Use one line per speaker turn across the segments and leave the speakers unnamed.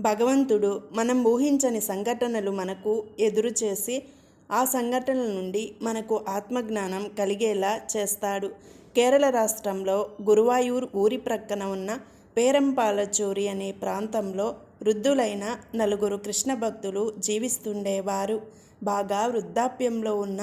భగవంతుడు మనం ఊహించని సంఘటనలు మనకు ఎదురు చేసి ఆ సంఘటనల నుండి మనకు ఆత్మజ్ఞానం కలిగేలా చేస్తాడు. కేరళ రాష్ట్రంలో గురువాయూర్ ఊరి ప్రక్కన ఉన్న పేరంపాలచూరి అనే ప్రాంతంలో వృద్ధులైన నలుగురు కృష్ణ భక్తులు జీవిస్తుండేవారు. బాగా వృద్ధాప్యంలో ఉన్న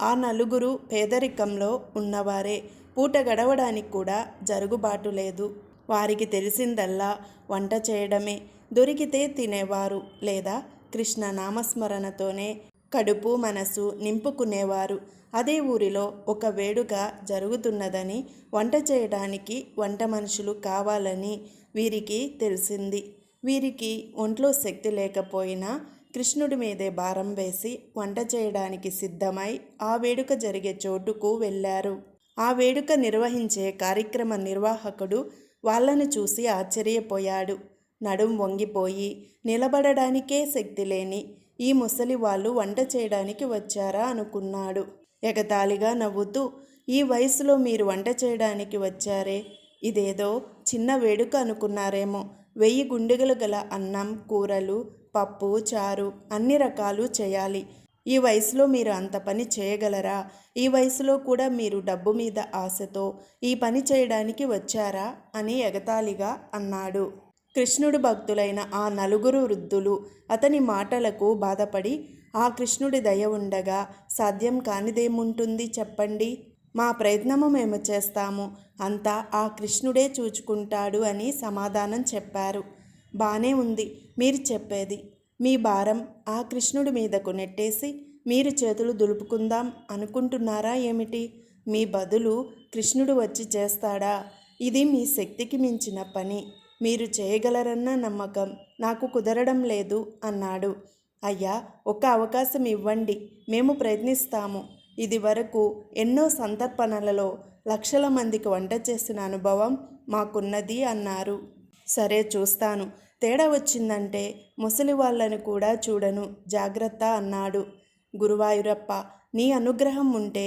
ఆ నలుగురు పేదరికంలో ఉన్నవారే. పూట గడవడానికి కూడా జరుగుబాటు లేదు. వారికి తెలిసిందల్లా వంట చేయడమే. దొరికితే తినేవారు లేదా కృష్ణ నామస్మరణతోనే కడుపు మనసు నింపుకునేవారు. అదే ఊరిలో ఒక వేడుక జరుగుతున్నదని వంట చేయడానికి వంట మనుషులు కావాలని వీరికి తెలిసింది. వీరికి ఒంట్లో శక్తి లేకపోయినా కృష్ణుడి మీదే భారం వేసి వంట చేయడానికి సిద్ధమై ఆ వేడుక జరిగే చోటుకు వెళ్ళారు. ఆ వేడుక నిర్వహించే కార్యక్రమ నిర్వాహకుడు వాళ్ళను చూసి ఆశ్చర్యపోయాడు. నడుం వంగిపోయి నిలబడడానికే శక్తి లేని ఈ ముసలి వాళ్ళు వంట చేయడానికి వచ్చారా అనుకున్నాడు. ఎగతాళిగా నవ్వుతూ ఈ వయసులో మీరు వంట చేయడానికి వచ్చారే? ఇదేదో చిన్న వేడుక అనుకున్నారేమో. వెయ్యి గుండెలు గల అన్నం కూరలు పప్పు చారు అన్ని రకాలు చేయాలి. ఈ వయసులో మీరు అంత పని చేయగలరా? ఈ వయసులో కూడా మీరు డబ్బు మీద ఆశతో ఈ పని చేయడానికి వచ్చారా? అని ఎగతాళిగా అన్నాడు. కృష్ణుడు భక్తులైన ఆ నలుగురు వృద్ధులు అతని మాటలకు బాధపడి ఆ కృష్ణుడి దయ ఉండగా సాధ్యం కానిదేముంటుంది చెప్పండి. మా ప్రయత్నము మేము చేస్తాము. అంతా ఆ కృష్ణుడే చూచుకుంటాడు అని సమాధానం చెప్పారు. బానే ఉంది. మీరు చెప్పేది. మీ భారం ఆ కృష్ణుడి మీదకు నెట్టేసి మీరు చేతులు దులుపుకుందాం అనుకుంటున్నారా ఏమిటి? మీ బదులు కృష్ణుడు వచ్చి చేస్తాడా? ఇది మీ శక్తికి మించిన పని. మీరు చేయగలరన్న నమ్మకం నాకు కుదరడం లేదు అన్నాడు. అయ్యా ఒక అవకాశం ఇవ్వండి. మేము ప్రయత్నిస్తాము. ఇది వరకు ఎన్నో సందర్పణలలో లక్షల మందికి వంట చేసిన అనుభవం మాకున్నది అన్నారు. సరే చూస్తాను. తేడా వచ్చిందంటే ముసలి వాళ్ళని కూడా చూడను. జాగ్రత్త అన్నాడు. గురువాయూరప్ప నీ అనుగ్రహం ఉంటే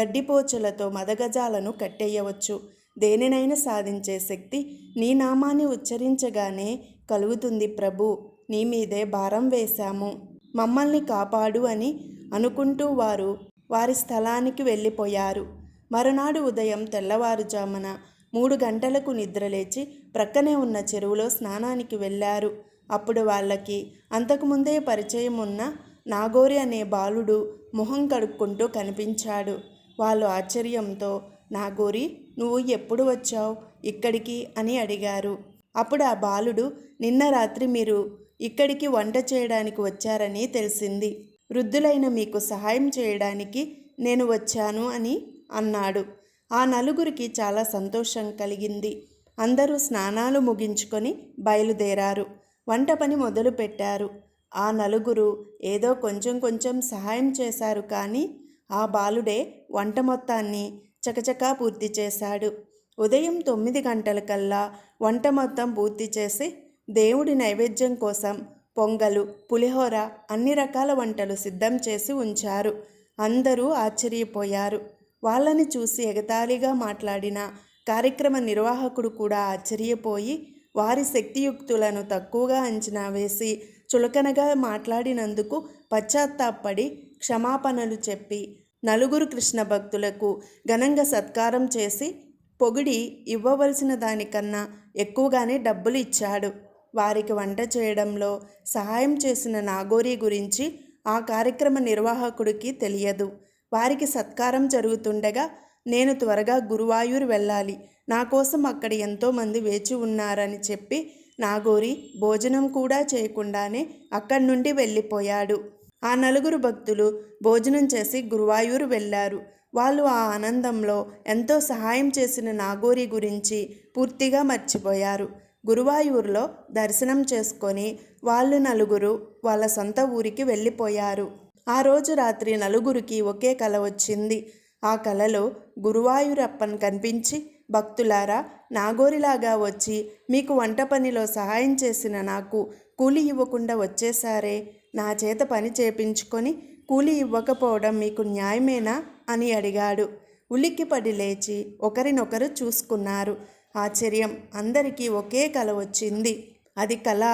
గడ్డిపోచలతో మదగజాలను కట్టేయవచ్చు. దేనినైనా సాధించే శక్తి నీ నామాన్ని ఉచ్చరించగానే కలుగుతుంది ప్రభు. నీ మీదే భారం వేశాము. మమ్మల్ని కాపాడు అని అనుకుంటూ వారు వారి స్థలానికి వెళ్ళిపోయారు. మరునాడు ఉదయం తెల్లవారుజామున మూడు గంటలకు నిద్రలేచి ప్రక్కనే ఉన్న చెరువులో స్నానానికి వెళ్ళారు. అప్పుడు వాళ్ళకి అంతకుముందే పరిచయం ఉన్న నాగోరి అనే బాలుడు మొహం కడుక్కుంటూ కనిపించాడు. వాళ్ళు ఆశ్చర్యంతో నా గోరి నువ్వు ఎప్పుడు వచ్చావు ఇక్కడికి? అని అడిగారు. అప్పుడు ఆ బాలుడు నిన్న రాత్రి మీరు ఇక్కడికి వంట చేయడానికి వచ్చారని తెలిసింది. వృద్ధులైన మీకు సహాయం చేయడానికి నేను వచ్చాను అని అన్నాడు. ఆ నలుగురికి చాలా సంతోషం కలిగింది. అందరూ స్నానాలు ముగించుకొని బయలుదేరారు. వంట పని మొదలుపెట్టారు ఆ నలుగురు ఏదో కొంచెం కొంచెం సహాయం చేశారు కానీ ఆ బాలుడే వంట మొత్తాన్ని చకచకా పూర్తి చేశాడు. ఉదయం తొమ్మిది గంటలకల్లా వంట మొత్తం పూర్తి చేసి దేవుడి నైవేద్యం కోసం పొంగలు పులిహోర అన్ని రకాల వంటలు సిద్ధం చేసి ఉంచారు. అందరూ ఆశ్చర్యపోయారు. వాళ్ళని చూసి ఎగతాళిగా మాట్లాడిన కార్యక్రమ నిర్వాహకుడు కూడా ఆశ్చర్యపోయి వారి శక్తియుక్తులను తక్కువగా అంచనా వేసి చులకనగా మాట్లాడినందుకు పశ్చాత్తాపడి క్షమాపణలు చెప్పి నలుగురు కృష్ణ భక్తులకు ఘనంగా సత్కారం చేసి పొగిడి ఇవ్వవలసిన దానికన్నా ఎక్కువగానే డబ్బులు ఇచ్చాడు. వారికి వంట చేయడంలో సహాయం చేసిన నాగోరి గురించి ఆ కార్యక్రమ నిర్వాహకుడికి తెలియదు. వారికి సత్కారం జరుగుతుండగా నేను త్వరగా గురువాయూరు వెళ్ళాలి. నా కోసం అక్కడ ఎంతోమంది వేచి ఉన్నారని చెప్పి నాగోరి భోజనం కూడా చేయకుండానే అక్కడి నుండి వెళ్ళిపోయాడు. ఆ నలుగురు భక్తులు భోజనం చేసి గురువాయూరు వెళ్ళారు. వాళ్ళు ఆ ఆనందంలో ఎంతో సహాయం చేసిన నాగోరి గురించి పూర్తిగా మర్చిపోయారు. గురువాయూరులో దర్శనం చేసుకొని వాళ్ళు నలుగురు వాళ్ళ సొంత ఊరికి వెళ్ళిపోయారు. ఆ రోజు రాత్రి నలుగురికి ఒకే కల వచ్చింది. ఆ కలలో గురువాయూరప్పన్ కనిపించి భక్తులారా నాగోరిలాగా వచ్చి మీకు వంట పనిలో సహాయం చేసిన నాకు కూలి ఇవ్వకుండా వచ్చేసారే నా చేత పని చేపించుకొని కూలి ఇవ్వకపోవడం మీకు న్యాయమేనా? అని అడిగాడు. ఉలిక్కిపడి లేచి ఒకరినొకరు చూసుకున్నారు. ఆశ్చర్యం! అందరికీ ఒకే కల వచ్చింది. అది కళ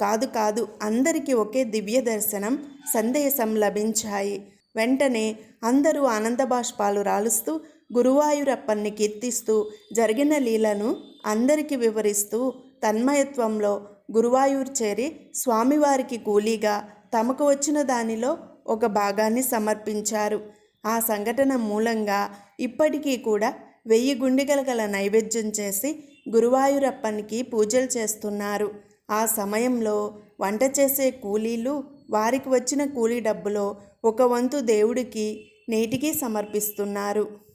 కాదు కాదు అందరికీ ఒకే దివ్య దర్శనం సందేశం లభించాయి. వెంటనే అందరూ ఆనంద బాష్పాలు రాలుస్తూ గురువాయూరప్పన్ని కీర్తిస్తూ జరిగిన లీలను అందరికీ వివరిస్తూ తన్మయత్వంలో గురువాయూర్ చేరి స్వామివారికి కూలీగా తమకు వచ్చిన దానిలో ఒక భాగాన్ని సమర్పించారు. ఆ సంఘటన మూలంగా ఇప్పటికీ కూడా వెయ్యి గుండెగల గల నైవేద్యం చేసి గురువాయూరప్పనికి పూజలు చేస్తున్నారు. ఆ సమయంలో వంట చేసే కూలీలు వారికి వచ్చిన కూలీ డబ్బులో ఒక వంతు దేవుడికి నేటికి సమర్పిస్తున్నారు.